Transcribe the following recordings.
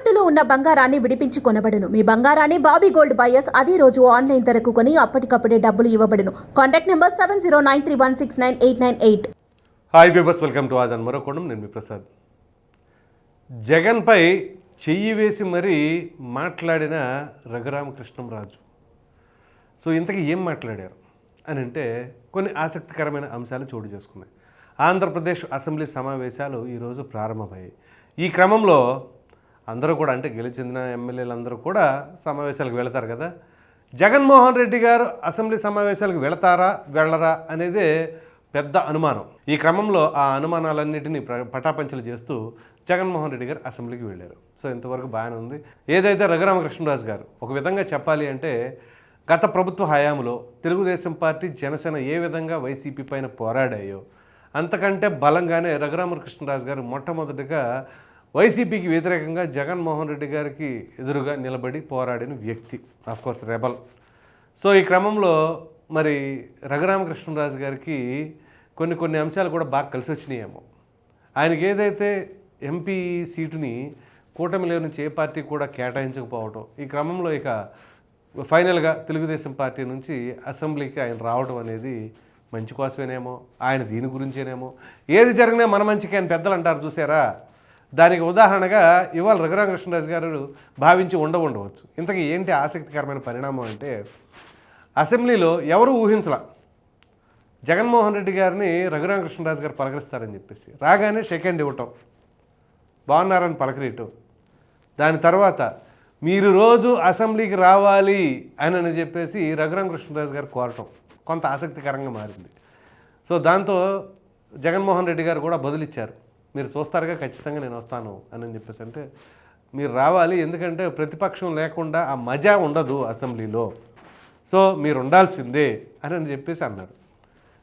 తాకట్టులో ఉన్న బంగారాన్ని విడిపించి కొనబడును. మీ బంగారాన్ని బాబీ గోల్డ్ బయర్స్ అదే రోజు ఆన్లైన్ ధరకు కొని అప్పటికప్పుడే డబ్బులు ఇవ్వబడును. Contact number seven zero nine three one six nine eight nine eight. Hi peepers welcome to Aadhan మరొకడం నేను మీ ప్రసాద్. జగన్పై చెయ్యి వేసి మరీ మాట్లాడిన రఘురామకృష్ణంరాజు. సో ఇంతకీ ఏం మాట్లాడారు అని అంటే కొన్ని ఆసక్తికరమైన అంశాలు చోటు చేసుకున్నాయి. ఆంధ్రప్రదేశ్ అసెంబ్లీ సమావేశాలు ఈరోజు ప్రారంభమయ్యాయి. ఈ క్రమంలో అందరూ కూడా అంటే గెలిచిన ఎమ్మెల్యేలు అందరూ కూడా సమావేశాలకు వెళతారు కదా. జగన్మోహన్ రెడ్డి గారు అసెంబ్లీ సమావేశాలకు వెళతారా వెళ్ళరా అనేదే పెద్ద అనుమానం. ఈ క్రమంలో ఆ అనుమానాలన్నింటినీ పటాపంచలు చేస్తూ జగన్మోహన్ రెడ్డి గారు అసెంబ్లీకి వెళ్ళారు. సో ఇంతవరకు బాగానే ఉంది. ఏదైతే రఘురామకృష్ణరాజు గారు ఒక విధంగా చెప్పాలి అంటే గత ప్రభుత్వ హయాంలో తెలుగుదేశం పార్టీ జనసేన ఏ విధంగా వైసీపీ పైన పోరాడాయో అంతకంటే బలంగానే రఘురామకృష్ణరాజు గారు మొట్టమొదటిగా వైసీపీకి వ్యతిరేకంగా జగన్మోహన్ రెడ్డి గారికి ఎదురుగా నిలబడి పోరాడిన వ్యక్తి కోర్స్ రెబల్ సో ఈ క్రమంలో మరి రఘురామకృష్ణరాజు గారికి కొన్ని కొన్ని అంశాలు కూడా బాగా కలిసి వచ్చినాయేమో. ఆయనకి ఏదైతే ఎంపీ సీటుని కూటమిలో నుంచి ఏ పార్టీ కూడా కేటాయించకపోవటం ఈ క్రమంలో ఇక ఫైనల్గా తెలుగుదేశం పార్టీ నుంచి అసెంబ్లీకి ఆయన రావడం అనేది మంచి కోసమేనేమో ఆయన దీని గురించేనేమో. ఏది జరిగినా మన మంచికి ఆయన పెద్దలు అంటారు చూసారా? దానికి ఉదాహరణగా ఇవాళ రఘురామకృష్ణరాజు గారు భావించి ఉండ ఉండవచ్చు. ఇంతకీ ఏంటి ఆసక్తికరమైన పరిణామం అంటే అసెంబ్లీలో ఎవరు ఊహించలా. జగన్మోహన్ రెడ్డి గారిని రఘురామకృష్ణరాజు గారు పలకరిస్తారని చెప్పేసి. రాగానే సెకండ్ ఇవ్వటం. బాగున్నారని పలకరియటం. దాని తర్వాత మీరు రోజు అసెంబ్లీకి రావాలి అని అని చెప్పేసి రఘురామకృష్ణరాజు గారు కోరటం. కొంత ఆసక్తికరంగా మారింది. సో దాంతో జగన్మోహన్ రెడ్డి గారు కూడా బదులిచ్చారు. మీరు చూస్తారుగా ఖచ్చితంగా నేను వస్తాను అని అని చెప్పేసి అంటే మీరు రావాలి. ఎందుకంటే ప్రతిపక్షం లేకుండా ఆ మజా ఉండదు అసెంబ్లీలో. సో మీరు ఉండాల్సిందే అని అని చెప్పేసి అన్నారు.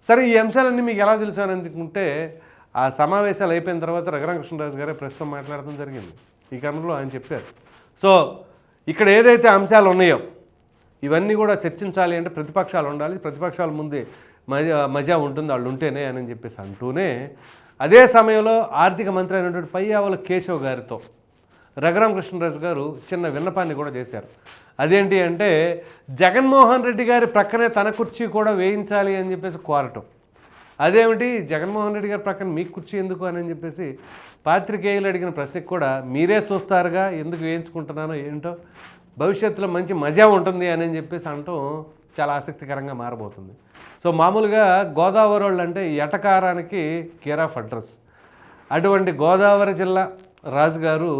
సరే ఈ అంశాలన్నీ మీకు ఎలా తెలుసు అని అనుకుంటే ఆ సమావేశాలు అయిపోయిన తర్వాత రఘురామకృష్ణరాజు గారే ప్రస్తుతం మాట్లాడటం జరిగింది. ఈ క్రమంలో ఆయన చెప్పారు. సో ఇక్కడ ఏదైతే అంశాలు ఉన్నాయో ఇవన్నీ కూడా చర్చించాలి అంటే ప్రతిపక్షాలు ఉండాలి. ప్రతిపక్షాల ముందే మజా మజా ఉంటుంది. వాళ్ళు ఉంటేనే అని చెప్పేసి అంటూనే అదే సమయంలో ఆర్థిక మంత్రి అయినటువంటి పయ్యావుల కేశవ్ గారితో రఘురామకృష్ణరాజు గారు చిన్న విన్నపాన్ని కూడా చేశారు. అదేంటి అంటే జగన్మోహన్ రెడ్డి గారి ప్రక్కనే తన కుర్చీ కూడా వేయించాలి అని చెప్పేసి కోరటం. అదేమిటి? జగన్మోహన్ రెడ్డి గారి ప్రక్కన మీ కుర్చీ ఎందుకు అని చెప్పేసి పాత్రికేయులు అడిగిన ప్రశ్నకు కూడా మీరే చూస్తారుగా ఎందుకు వేయించుకుంటున్నానో ఏంటో? భవిష్యత్తులో మంచి మజా ఉంటుంది అని చెప్పేసి అనటం చాలా ఆసక్తికరంగా మారబోతుంది. సో మామూలుగా గోదావరి వాళ్ళు అంటే ఎటకారానికి కేర్ ఆఫ్ అడ్రస్. అటువంటి గోదావరి జిల్లా రాజుగారు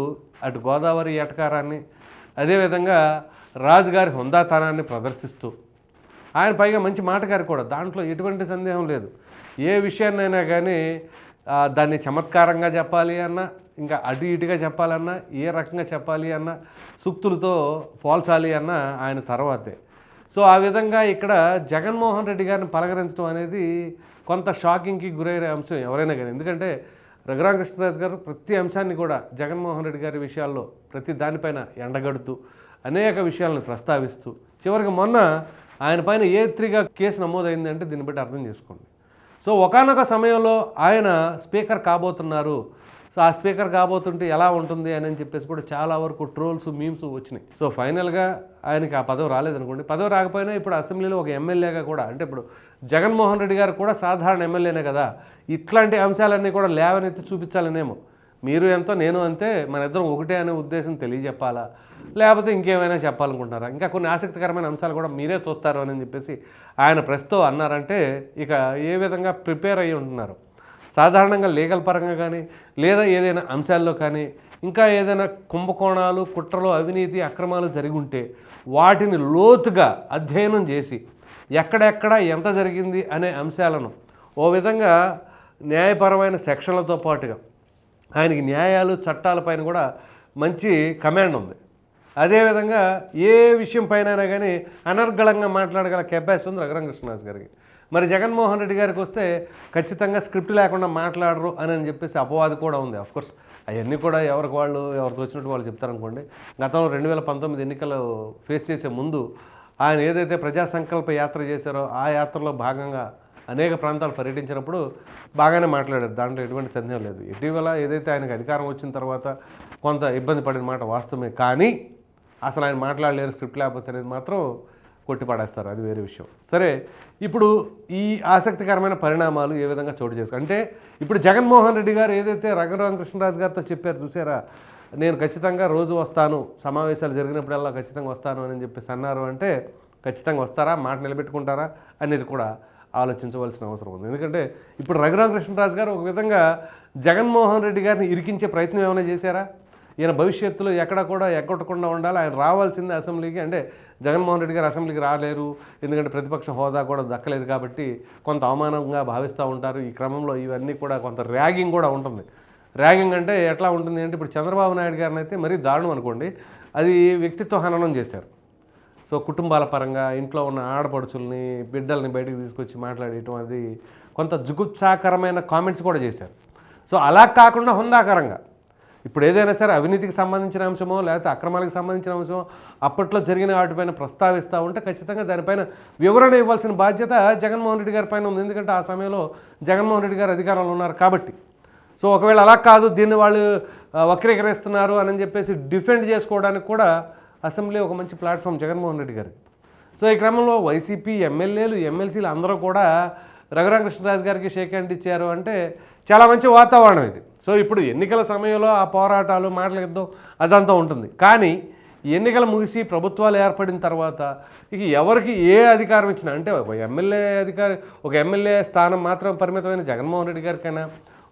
అటు గోదావరి ఎటకారాన్ని అదేవిధంగా రాజుగారి హుందాతనాన్ని ప్రదర్శిస్తూ ఆయన పైగా మంచి మాటగారు కూడా దాంట్లో ఎటువంటి సందేహం లేదు. ఏ విషయాన్నైనా కానీ దాన్ని చమత్కారంగా చెప్పాలి అన్నా ఇంకా అటు ఇటుగా చెప్పాలన్నా ఏ రకంగా చెప్పాలి అన్నా సూక్తులతో పోల్చాలి అన్నా ఆయన తర్వాతే. సో ఆ విధంగా ఇక్కడ జగన్మోహన్ రెడ్డి గారిని పలకరించడం అనేది కొంత షాకింగ్కి గురైన అంశం ఎవరైనా కానీ. ఎందుకంటే రఘురామకృష్ణరాజు గారు ప్రతి అంశాన్ని కూడా జగన్మోహన్ రెడ్డి గారి విషయాల్లో ప్రతి దానిపైన ఎండగడుతూ అనేక విషయాలను ప్రస్తావిస్తూ చివరికి మొన్న ఆయన పైన ఏ త్రీగా కేసు నమోదైందంటే దీన్ని బట్టి అర్థం చేసుకోండి. సో ఒకానొక సమయంలో ఆయన స్పీకర్ కాబోతున్నారు సో ఆ స్పీకర్ కాబోతుంటే ఎలా ఉంటుంది అని చెప్పేసి కూడా చాలా వరకు ట్రోల్స్ మీమ్స్ వచ్చినాయి. సో ఫైనల్గా ఆయనకి ఆ పదవి రాలేదనుకోండి. పదవి రాకపోయినా ఇప్పుడు అసెంబ్లీలో ఒక ఎమ్మెల్యేగా కూడా అంటే ఇప్పుడు జగన్మోహన్ రెడ్డి గారు కూడా సాధారణ ఎమ్మెల్యేనే కదా. ఇట్లాంటి అంశాలన్నీ కూడా లేవనెత్తి చూపించాలనేమో. మీరు ఎంతో నేను అంతే మన ఇద్దరం ఒకటే అనే ఉద్దేశం తెలియజెప్పాలా? లేకపోతే ఇంకేమైనా చెప్పాలనుకుంటున్నారా? ఇంకా కొన్ని ఆసక్తికరమైన అంశాలు కూడా మీరే చూస్తారు అని చెప్పేసి ఆయన ప్రస్తుతం అన్నారంటే ఇక ఏ విధంగా ప్రిపేర్ అయ్యి ఉంటున్నారు? సాధారణంగా లీగల్ పరంగా కానీ లేదా ఏదైనా అంశాల్లో కానీ ఇంకా ఏదైనా కుంభకోణాలు కుట్రలు అవినీతి అక్రమాలు జరిగి ఉంటే వాటిని లోతుగా అధ్యయనం చేసి ఎక్కడెక్కడ ఎంత జరిగింది అనే అంశాలను ఓ విధంగా న్యాయపరమైన సెక్షన్లతో పాటుగా ఆయనకి న్యాయాలు చట్టాలపైన కూడా మంచి కమాండ్ ఉంది. అదేవిధంగా ఏ విషయం పైన కానీ అనర్గళంగా మాట్లాడగల కెపాసిటీ ఉంది రఘురామకృష్ణరాజు గారికి. మరి జగన్మోహన్ రెడ్డి గారికి వస్తే ఖచ్చితంగా స్క్రిప్ట్ లేకుండా మాట్లాడరు అని అని చెప్పేసి అపవాదు కూడా ఉంది. అఫ్కోర్స్ అవన్నీ కూడా ఎవరికి వాళ్ళు ఎవరికి వచ్చినట్టు వాళ్ళు చెప్తారనుకోండి. గతంలో రెండు వేల పంతొమ్మిది ఎన్నికలు ఫేస్ చేసే ముందు ఆయన ఏదైతే ప్రజా సంకల్ప యాత్ర చేశారో ఆ యాత్రలో భాగంగా అనేక ప్రాంతాలు పర్యటించినప్పుడు బాగానే మాట్లాడారు. దాంట్లో ఎటువంటి సందేహం లేదు. ఇటీవల ఏదైతే ఆయనకు అధికారం వచ్చిన తర్వాత కొంత ఇబ్బంది పడిన మాట వాస్తవమే. కానీ అసలు ఆయన మాట్లాడలేరు స్క్రిప్ట్ లేకపోతే అనేది మాత్రం కొట్టిపడేస్తారు. అది వేరే విషయం. సరే ఇప్పుడు ఈ ఆసక్తికరమైన పరిణామాలు ఏ విధంగా చోటు చేసుకో అంటే ఇప్పుడు జగన్మోహన్ రెడ్డి గారు ఏదైతే రఘురామకృష్ణరాజు గారితో చెప్పారు చూసారా నేను ఖచ్చితంగా రోజు వస్తాను సమావేశాలు జరిగినప్పుడల్లా ఖచ్చితంగా వస్తాను అని చెప్పేసి అన్నారు అంటే ఖచ్చితంగా వస్తారా మాట నిలబెట్టుకుంటారా అనేది కూడా ఆలోచించవలసిన అవసరం ఉంది. ఎందుకంటే ఇప్పుడు రఘురామకృష్ణరాజు గారు ఒక విధంగా జగన్మోహన్ రెడ్డి గారిని ఇరికించే ప్రయత్నం ఏమైనా చేశారా? ఈయన భవిష్యత్తులో ఎక్కడ కూడా ఎగ్గొట్టకుండా ఉండాలి. ఆయన రావాల్సిందే అసెంబ్లీకి. అంటే జగన్మోహన్ రెడ్డి గారు అసెంబ్లీకి రాలేరు. ఎందుకంటే ప్రతిపక్ష హోదా కూడా దక్కలేదు కాబట్టి కొంత అవమానంగా భావిస్తూ ఉంటారు. ఈ క్రమంలో ఇవన్నీ కూడా కొంత ర్యాగింగ్ కూడా ఉంటుంది. ర్యాగింగ్ అంటే ఎట్లా ఉంటుంది అంటే ఇప్పుడు చంద్రబాబు నాయుడు గారిని అయితే మరీ దారుణం అనుకోండి. అది వ్యక్తిత్వ హననం చేశారు. సో కుటుంబాల పరంగా ఇంట్లో ఉన్న ఆడపడుచుల్ని బిడ్డల్ని బయటకు తీసుకొచ్చి మాట్లాడేయటం అది కొంత జుగుప్సాకరమైన కామెంట్స్ కూడా చేశారు. సో అలా కాకుండా హుందాకరంగా ఇప్పుడు ఏదైనా సరే అవినీతికి సంబంధించిన అంశమో లేకపోతే అక్రమాలకు సంబంధించిన అంశమో అప్పట్లో జరిగిన వాటిపైన ప్రస్తావిస్తూ ఉంటే ఖచ్చితంగా దానిపైన వివరణ ఇవ్వాల్సిన బాధ్యత జగన్మోహన్ రెడ్డి గారి పైన ఉంది. ఎందుకంటే ఆ సమయంలో జగన్మోహన్ రెడ్డి గారు అధికారంలో ఉన్నారు కాబట్టి. సో ఒకవేళ అలా కాదు దీన్ని వాళ్ళు వక్రీకరిస్తున్నారు అని చెప్పేసి డిఫెండ్ చేసుకోవడానికి కూడా అసెంబ్లీ ఒక మంచి ప్లాట్ఫామ్ జగన్మోహన్ రెడ్డి గారికి సో ఈ క్రమంలో వైసీపీ ఎమ్మెల్యేలు ఎమ్మెల్సీలు అందరూ కూడా రఘురామకృష్ణరాజు గారికి షేక్ హ్యాండ్ ఇచ్చారు అంటే చాలా మంచి వాతావరణం ఇది. సో ఇప్పుడు ఎన్నికల సమయంలో ఆ పోరాటాలు మాటల యుద్ధం అదంతా ఉంటుంది. కానీ ఎన్నికలు ముగిసి ప్రభుత్వాలు ఏర్పడిన తర్వాత ఇక ఎవరికి ఏ అధికారం ఇచ్చినా అంటే ఒక ఎమ్మెల్యే అధికారి ఒక ఎమ్మెల్యే స్థానం మాత్రం పరిమితమైన జగన్మోహన్ రెడ్డి గారికైనా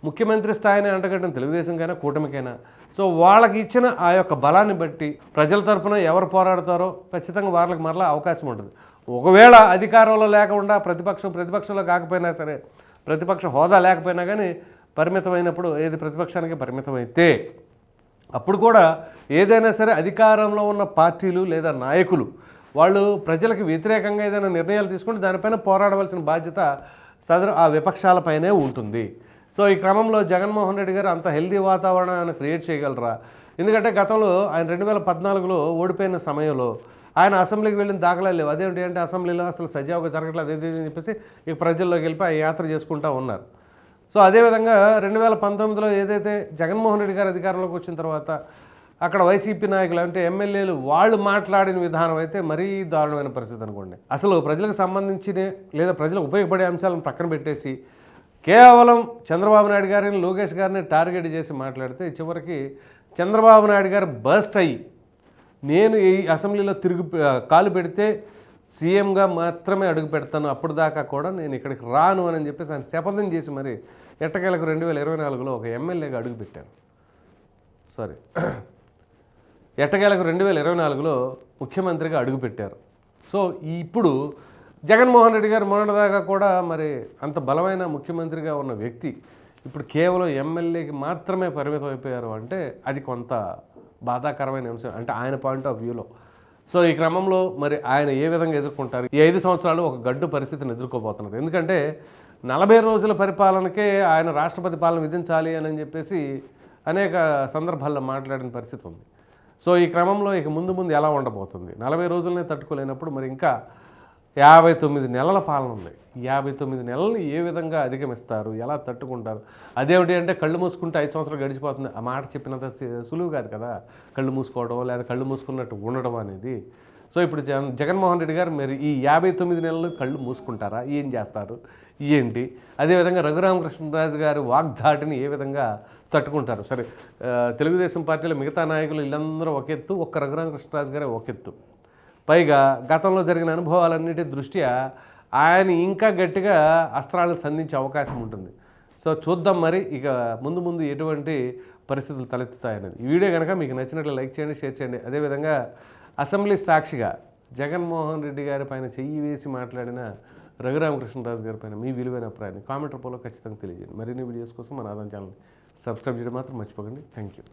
ముఖ్యమంత్రి స్థాయిని అంటగట్టిన తెలుగుదేశంకైనా కూటమికైనా. సో వాళ్ళకి ఇచ్చిన ఆ యొక్క బలాన్ని బట్టి ప్రజల తరఫున ఎవరు పోరాడతారో ఖచ్చితంగా వాళ్ళకి మరలా అవకాశం ఉంటుంది. ఒకవేళ అధికారంలో లేకుండా ప్రతిపక్షం ప్రతిపక్షంలో కాకపోయినా సరే ప్రతిపక్ష హోదా లేకపోయినా కానీ పరిమితమైనప్పుడు ఏది ప్రతిపక్షానికి పరిమితమైతే అప్పుడు కూడా ఏదైనా సరే అధికారంలో ఉన్న పార్టీలు లేదా నాయకులు వాళ్ళు ప్రజలకు వ్యతిరేకంగా ఏదైనా నిర్ణయాలు తీసుకుంటే దానిపైన పోరాడవలసిన బాధ్యత సదరు ఆ విపక్షాలపైనే ఉంటుంది. సో ఈ క్రమంలో జగన్మోహన్ రెడ్డి గారు అంత హెల్దీ వాతావరణాన్ని క్రియేట్ చేయగలరా? ఎందుకంటే గతంలో ఆయన రెండు వేల పద్నాలుగులో ఓడిపోయిన సమయంలో ఆయన అసెంబ్లీకి వెళ్ళిన దాఖలాలు లేవు. అదేంటి అంటే అసెంబ్లీలో అసలు సజావుగా జరగట్లేదు అదే అని చెప్పేసి ఇక ప్రజల్లోకి వెళ్ళిపోయి ఆయన యాత్ర చేసుకుంటూ ఉన్నారు. సో అదేవిధంగా రెండు వేల పంతొమ్మిదిలో ఏదైతే జగన్మోహన్ రెడ్డి గారు అధికారంలోకి వచ్చిన తర్వాత అక్కడ వైసీపీ నాయకులు అంటే ఎమ్మెల్యేలు వాళ్ళు మాట్లాడిన విధానం అయితే మరీ దారుణమైన పరిస్థితి అనుకోండి. అసలు ప్రజలకు సంబంధించిన లేదా ప్రజలకు ఉపయోగపడే అంశాలను పక్కన పెట్టేసి కేవలం చంద్రబాబు నాయుడు గారిని లోకేష్ గారిని టార్గెట్ చేసి మాట్లాడితే చివరికి చంద్రబాబు నాయుడు గారు బస్ట్ అయ్యి నేను ఈ అసెంబ్లీలో తిరుగు కాలు పెడితే సీఎంగా మాత్రమే అడుగు పెడతాను అప్పుడు దాకా కూడా నేను ఇక్కడికి రాను అని చెప్పేసి ఆయన శపథం చేసి మరి ఎట్టకేలకు రెండు వేల ఇరవై నాలుగులో ఒక ఎమ్మెల్యేగా అడుగు పెట్టాను. సారీ ఎట్టకేలకు రెండు వేల ఇరవై నాలుగులో ముఖ్యమంత్రిగా అడుగుపెట్టారు సో ఇప్పుడు జగన్మోహన్ రెడ్డి గారు మొన్నటిదాకా కూడా మరి అంత బలమైన ముఖ్యమంత్రిగా ఉన్న వ్యక్తి ఇప్పుడు కేవలం ఎమ్మెల్యేకి మాత్రమే పరిమితం అయిపోయారు అంటే అది కొంత బాధాకరమైన అంశం. అంటే ఆయన పాయింట్ ఆఫ్ వ్యూలో. సో ఈ క్రమంలో మరి ఆయన ఏ విధంగా ఎదుర్కొంటారు? ఈ ఐదు సంవత్సరాలు ఒక గడ్డు పరిస్థితిని ఎదుర్కోబోతున్నారు ఎందుకంటే నలభై రోజుల పరిపాలనకే ఆయన రాష్ట్రపతి పాలన విధించాలి అని చెప్పేసి అనేక సందర్భాల్లో మాట్లాడిన పరిస్థితి ఉంది. సో ఈ క్రమంలో ఇక ముందు ముందు ఎలా ఉండబోతుంది? నలభై రోజులనే తట్టుకోలేనప్పుడు మరి ఇంకా యాభై తొమ్మిది నెలల పాలన ఉంది. యాభై తొమ్మిది నెలలు ఏ విధంగా అధిగమిస్తారు? ఎలా తట్టుకుంటారు? అదేమిటి అంటే కళ్ళు మూసుకుంటే ఐదు సంవత్సరాలు గడిచిపోతుంది. ఆ మాట చెప్పినంత సులువు కాదు కదా? కళ్ళు మూసుకోవడం లేదా కళ్ళు మూసుకున్నట్టు ఉండడం అనేది. సో ఇప్పుడు జగన్ జగన్మోహన్ రెడ్డి గారు మరి ఈ యాభై తొమ్మిది నెలలు కళ్ళు మూసుకుంటారా? ఏం చేస్తారు? ఏంటి? అదేవిధంగా రఘురామకృష్ణరాజు గారు వాగ్దాటిని ఏ విధంగా తట్టుకుంటారు? సరే తెలుగుదేశం పార్టీలో మిగతా నాయకులు వీళ్ళందరూ ఒక ఎత్తు ఒక్క రఘురామకృష్ణరాజు గారే ఒక ఎత్తు పైగా గతంలో జరిగిన అనుభవాలన్నిటి దృష్ట్యా ఆయన ఇంకా గట్టిగా అస్త్రాలను సంధించే అవకాశం ఉంటుంది. సో చూద్దాం మరి. ఇక ముందు ముందు ఎటువంటి పరిస్థితులు తలెత్తుతాయనేది. ఈ వీడియో కనుక మీకు నచ్చినట్లు లైక్ చేయండి షేర్ చేయండి. అదేవిధంగా అసెంబ్లీ సాక్షిగా జగన్మోహన్ రెడ్డి గారి పైన చెయ్యి వేసి మాట్లాడిన రఘురామకృష్ణరాజు గారి పైన మీ విలువైన అభిప్రాయాన్ని కామెంట్ రూపంలో ఖచ్చితంగా తెలియజేయండి. మరిన్ని వీడియోస్ కోసం మన ఆదాయం ఛానల్ని సబ్స్క్రైబ్ చేయడం మాత్రం మర్చిపోకండి. Thank you